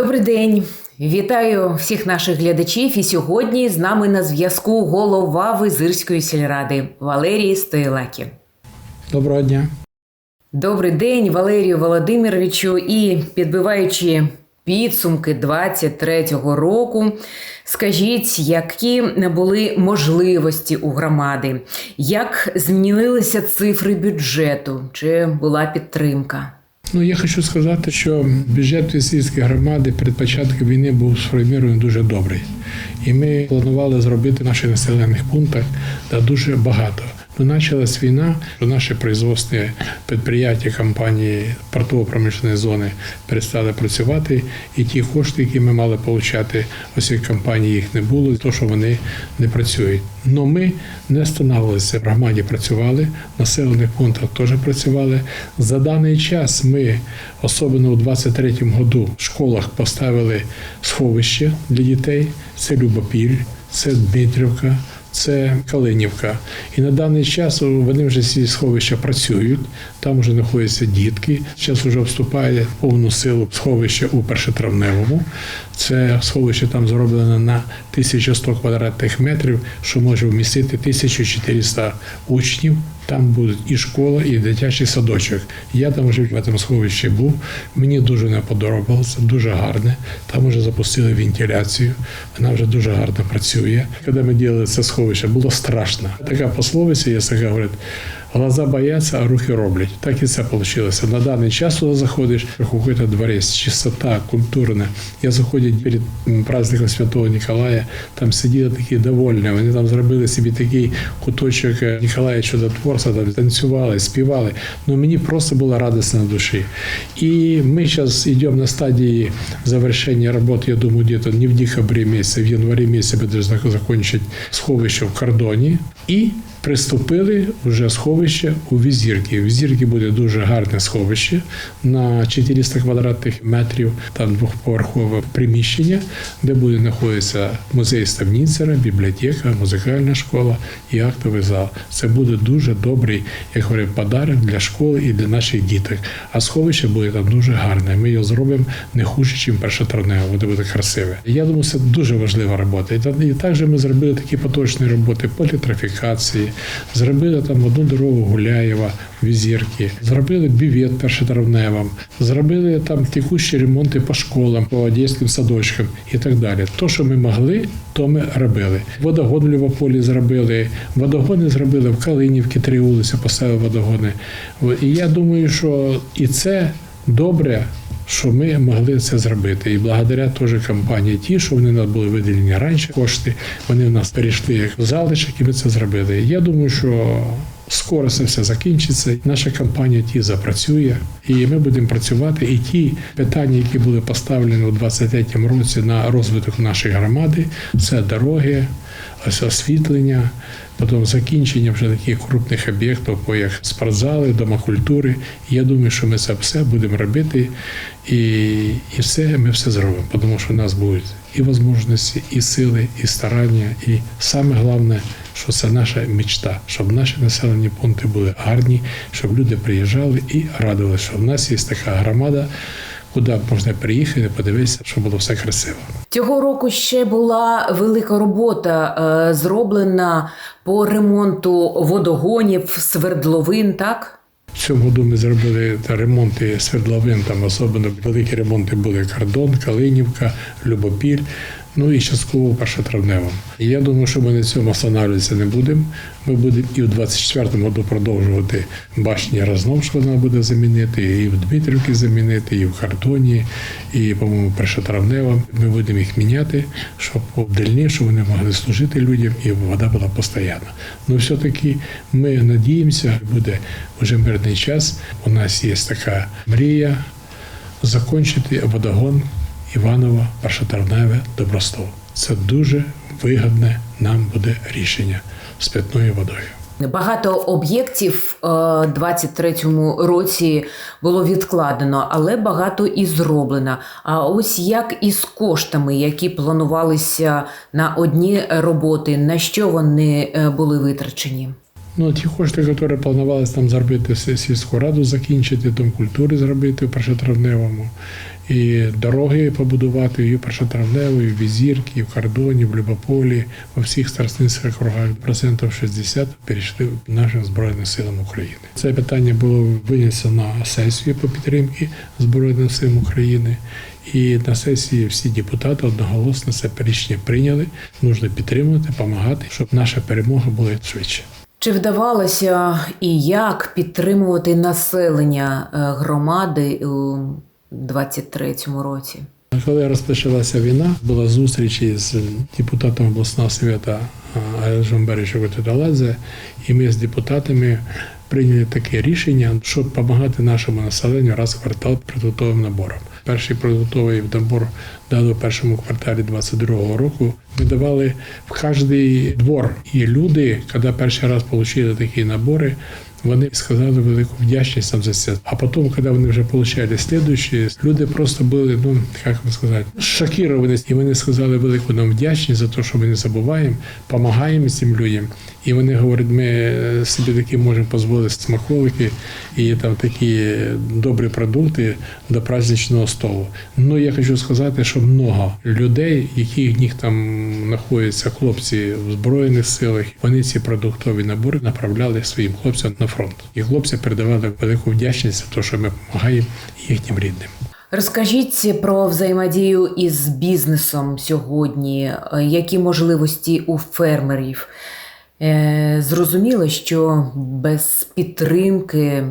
Добрий день, вітаю всіх наших глядачів. І сьогодні з нами на зв'язку голова Визирської сільради Валерій Стоїлакі. Доброго дня. Добрий день, Валерію Володимировичу. І підбиваючи підсумки 23-го року, скажіть, які були можливості у громади, як змінилися цифри бюджету, чи була підтримка? Ну я хочу сказати, що бюджет Вісільської громади перед початком війни був сформований дуже добрий. І ми планували зробити в наших населених пунктах та дуже багато. Ну, почалась війна, наші производственні підприємства, компанії портово-промишленої зони перестали працювати, і ті кошти, які ми мали отримати, ось як компанії їх не було, то що вони не працюють. Но ми не останавливалися. В громаді працювали, в населених пунктах теж працювали. За даний час ми, особливо у 23-му году, в школах поставили сховище для дітей. Це Любопіль, це Дмитрівка, це Калинівка. І на даний час вони вже ці сховища працюють, там вже знаходяться дітки. Зараз вже вступає повну силу сховище у першотравневому. Це сховище там зроблено на 1100 квадратних метрів, що може вмістити 1400 учнів. Там будуть і школа, і дитячий садочок. Я там вже в цьому сховищі був. Мені дуже не подобалося, дуже гарне. Там вже запустили вентиляцію. Вона вже дуже гарно працює. Коли ми робили це сховище, було страшно. Така пословиця, я така говорить. Глаза бояться, а руки роблять. Так і це вийшло. На даний час туди заходиш, какой-то дворець, чистота, культурна. Я заходять перед праздником Святого Ніколая, там сиділи такі довольні. Вони там зробили собі такий куточок Ніколая Чудотворця, там танцювали, співали. Ну мені просто було радісно на душі. І ми зараз йдемо на стадії завершення роботи, я думаю, где-то не в декабрі місяці, в январі місяці буде закінчити сховище в кордоні. І приступили вже сховище у Візірки. В Візірки буде дуже гарне сховище на 400 квадратних метрів, там двохповерхове приміщення, де буде знаходитися музей Ставніцера, бібліотека, музикальна школа і актовий зал. Це буде дуже добрий, як говорю, подарок для школи і для наших діток. А сховище буде там дуже гарне. Ми його зробимо не хуже, ніж першотравнево, буде буде красиве. Я думаю, це дуже важлива робота. І також ми зробили такі поточні роботи політрафікації. Зробили там одну дорогу Гуляєва, Візірки, зробили бівет першотравневим, зробили там текущі ремонти по школам, по дітським садочкам і так далі. То, що ми могли, то ми робили. Водогон в Львополі зробили, водогони зробили в Калинівці, три вулиці поставили водогони. І я думаю, що і це добре що ми могли це зробити. І благодаря теж компанії ті, що вони нас були виділені раніше кошти, вони в нас перейшли як в залишок, і ми це зробили. Я думаю, що скоро це все закінчиться. Наша компанія ті запрацює, і ми будемо працювати. І ті питання, які були поставлені у 23-му році на розвиток нашої громади, це дороги, ось освітлення. Потім закінчення вже таких крупних об'єктів, по як спортзали, дома культури. Я думаю, що ми це все будемо робити, і і все ми все зробимо, тому що у нас будуть і можливості, і сили, і старання. І саме головне, що це наша мечта, щоб наші населені пункти були гарні, щоб люди приїжджали і радувалися, що в нас є така громада. Куди можна приїхати, подивитися, щоб було все красиво. Цього року ще була велика робота е, зроблена по ремонту водогонів, свердловин, так? В цьому году ми зробили ремонти свердловин, там особливо великі ремонти були Кордон, Калинівка, Любопіль, ну і частково першотравневим. І я думаю, що ми на цьому встановлюватися не будемо. Ми будемо і в 24-му году продовжувати башні Разновського треба буде замінити, і в Дмитрівці замінити, і в Кордоні, і, по-моєму, першотравнево. Ми будемо їх міняти, щоб в дальніше вони могли служити людям і вода була постійна. Ну, все-таки ми надіємося, буде вже мирний час. У нас є така мрія закінчити водогон Іваново, першотравневе Добростов. Це дуже вигідне нам буде рішення з питною водою. Багато об'єктів у 23-му році було відкладено, але багато і зроблено. А ось як із коштами, які планувалися на одні роботи, на що вони е, були витрачені? Ну, ті кошти, які планувалися там зробити сі- сільську раду, закінчити, дом культури зробити в першотравневому, і дороги побудувати і в і в Візірки, і в Кордоні, в Любополі, во всіх старостинських округах процентів 60 перейшли нашим Збройним силам України. Це питання було винесено на сесію по підтримці Збройним силам України. І на сесії всі депутати одноголосно це рішення прийняли. Нужно підтримувати, допомагати, щоб наша перемога була швидше. Чи вдавалося і як підтримувати населення е, громади у 23-му році? Коли розпочалася війна, була зустріч із депутатом обласного свята Алежем Бережем Таладзе, і ми з депутатами прийняли таке рішення, щоб допомагати нашому населенню раз в квартал продуктовим набором. Перший продуктовий набор дали в першому кварталі 22-го року. Ми давали в кожний двор. І люди, коли перший раз отримали такі набори, вони сказали велику вдячність нам за це. А потім, коли вони вже отримали слідуючі, люди просто були, ну як вам сказати, шокіровані. І вони сказали велику нам вдячність за те, що ми не забуваємо, допомагаємо цим людям. І вони говорять, ми собі такі можемо дозволити смаколики і там такі добрі продукти до праздничного столу. Ну я хочу сказати, що много людей, які в них там знаходяться хлопці в збройних силах, вони ці продуктові набори направляли своїм хлопцям на фронт. І хлопці передавали велику вдячність за те, що ми допомагаємо їхнім рідним. Розкажіть про взаємодію із бізнесом сьогодні, які можливості у фермерів. Е, Зрозуміло, що без підтримки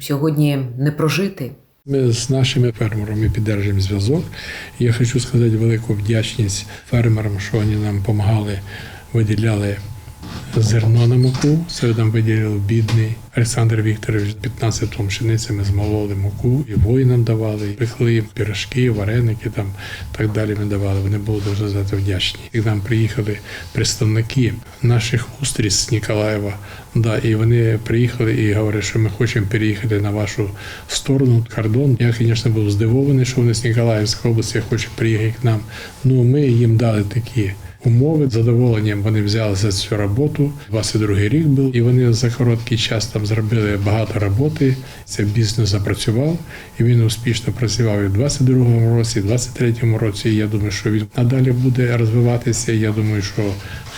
сьогодні не прожити. Ми з нашими фермерами підтримуємо зв'язок. Я хочу сказати велику вдячність фермерам, що вони нам допомагали, виділяли зерно на муку. Це нам виділив бідний Олександр Вікторович. 15 тонн пшениці ми змололи муку, і воїнам давали, і пекли їм пірожки, вареники там так далі. Ми давали. Вони були дуже за це вдячні. І нам приїхали представники наших устриць з Ніколаєва. Да, і вони приїхали і говорять, що ми хочемо переїхати на вашу сторону кордон. Я, звісно, був здивований, що вони з Ніколаївської області хочуть приїхати к нам. Ну ми їм дали такі. Умови з задоволенням вони взяли за цю роботу. 22-й рік був, і вони за короткий час там зробили багато роботи. Цей бізнес запрацював, і він успішно працював і в 22-му році, і в 23-му році. І я думаю, що він надалі буде розвиватися. Я думаю, що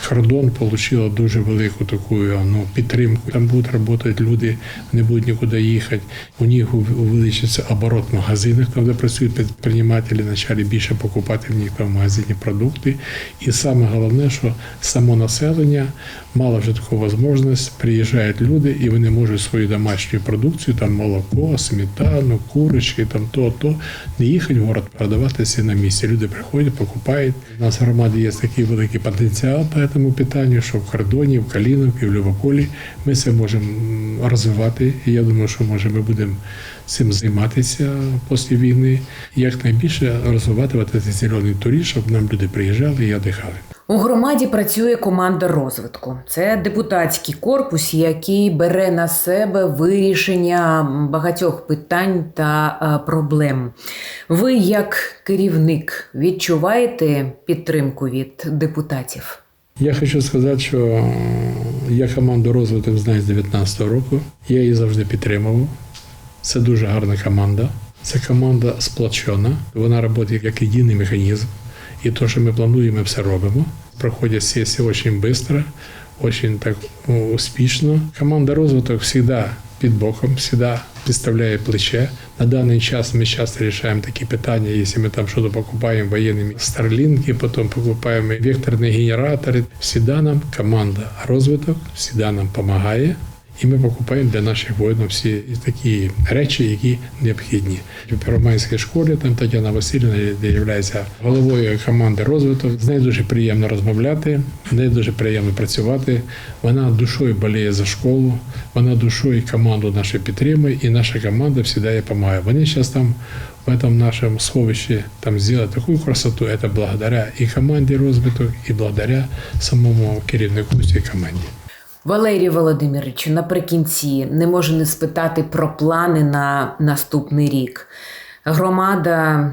кордон отримав дуже велику таку ну, підтримку. Там будуть працювати люди, вони будуть нікуди їхати. У них увеличиться оборот в магазинах, там де працюють підприємці, почали більше покупати в них в магазині продукти. І саме головне, що само населення мало вже таку можливість, приїжджають люди, і вони можуть свою домашню продукцію, там молоко, сметану, курочки, там то, то, не їхати в город, продаватися на місці. Люди приходять, покупають. У нас в громаді є такий великий потенціал по цьому питанню, що в кордоні, в Каліновці, в Любополі ми це можемо розвивати. І я думаю, що може ми будемо цим займатися після війни, і якнайбільше розвивати цей зелений туризм, щоб нам люди приїжджали і віддихали. У громаді працює команда розвитку. Це депутатський корпус, який бере на себе вирішення багатьох питань та е, проблем. Ви, як керівник, відчуваєте підтримку від депутатів? Я хочу сказати, що е, я команду розвиток знаю з 19 року. Я її завжди підтримував. Це дуже гарна команда. Це команда сплочена. Вона працює як єдиний механізм. І те, що ми плануємо, ми все робимо. Проходять сесії дуже швидко, дуже так ну, успішно. Команда розвиток завжди під боком, завжди підставляє плече. На даний час ми часто рішаємо такі питання, якщо ми там щось покупаємо воєнні старлінки, потім покупаємо векторні генератори. Всегда нам команда розвиток, завжди нам допомагає. І ми покупаємо для наших воїнів всі такі речі, які необхідні. В Первомайській школі там Тетяна Васильівна є головою команди розвиток. З нею дуже приємно розмовляти, з нею дуже приємно працювати. Вона душою боліє за школу, вона душою команду нашу підтримує, і наша команда завжди їй допомагає. Вони зараз там в этом нашем сховище там сделать такую красоту, это благодаря и команде розвиток, и благодаря самому керівнику цієї команді. Валерій Володимирович, наприкінці не можу не спитати про плани на наступний рік. Громада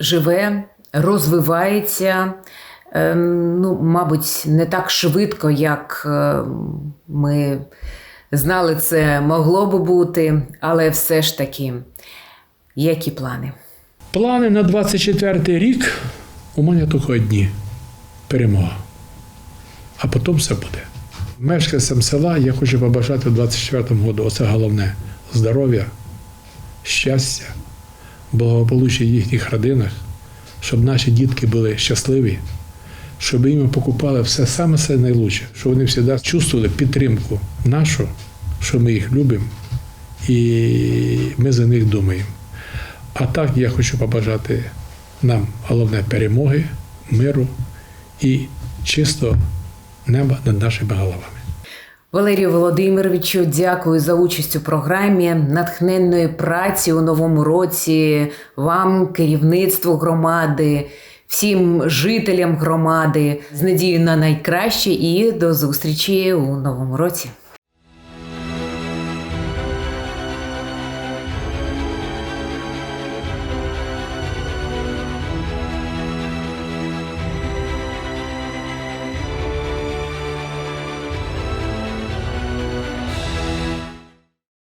живе, розвивається. Е, ну, мабуть, не так швидко, як е, ми знали, це могло би бути, але все ж таки, які плани? Плани на 24 рік у мене тільки одні перемога. А потім все буде. Мешканцям села я хочу побажати в 24-му році, оце головне здоров'я, щастя, благополуччя в їхніх родинах, щоб наші дітки були щасливі, щоб їм покупали все саме все найкраще, щоб вони завжди чувствували підтримку нашу, що ми їх любимо і ми за них думаємо. А так я хочу побажати нам головне перемоги, миру і чистого неба над нашими головами. Валерію Володимировичу, дякую за участь у програмі, натхненної праці у новому році, вам, керівництву громади, всім жителям громади з надією на найкраще і до зустрічі у новому році.